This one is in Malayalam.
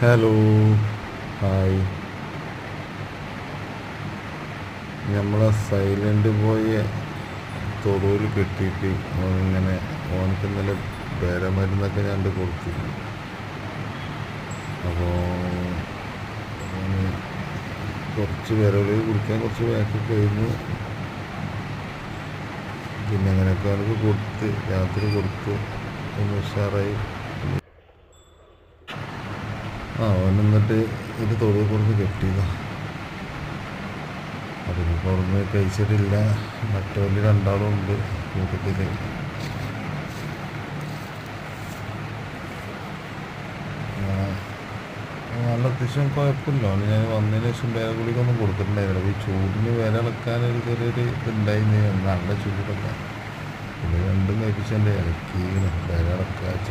ഹലോ ഹായ് നമ്മളെ സൈലന്റ് ബോയെ തൊടുവിൽ കിട്ടിയിട്ട് ഓനിങ്ങനെ ഓനക്ക് ഇന്നലെ പേരമരുന്നൊക്കെ ഞാൻ കൊടുത്തു. അപ്പോൾ കുറച്ച് വിരവിലേക്ക് കുടിക്കാൻ കുറച്ച് ബാക്കി കഴിഞ്ഞു പിന്നെ അങ്ങനെയൊക്കെ അവനക്ക് കൊടുത്ത് രാത്രി കൊടുത്ത് ഒന്ന് ഉഷാറായി. ആ അവൻ എന്നിട്ട് ഇത് തൊഴിൽ കൊടുത്ത് കെട്ടിയതാ. അതിന് അവിടുന്ന് കഴിച്ചിട്ടില്ല. മറ്റവരിൽ രണ്ടാളും ഉണ്ട്. കൂട്ടത്തിൽ നല്ല അത്യാവശ്യം കുഴപ്പമില്ല. അവന് ഞാൻ വന്നതിന് ശേഷം വേറെ ഗുളികൊന്നും കൊടുത്തിട്ടുണ്ടായിരുന്നില്ല അപ്പോൾ ഈ ചൂടിന് വില ഇളക്കാനൊരു ചെറിയൊരു ഇതുണ്ടായിരുന്നു നല്ല ചൂടൊക്കെ. പിന്നെ രണ്ടും കഴിപ്പിച്ചെന്റെ ഇളക്കിയിരുന്നു വില ഇളക്കാച്ച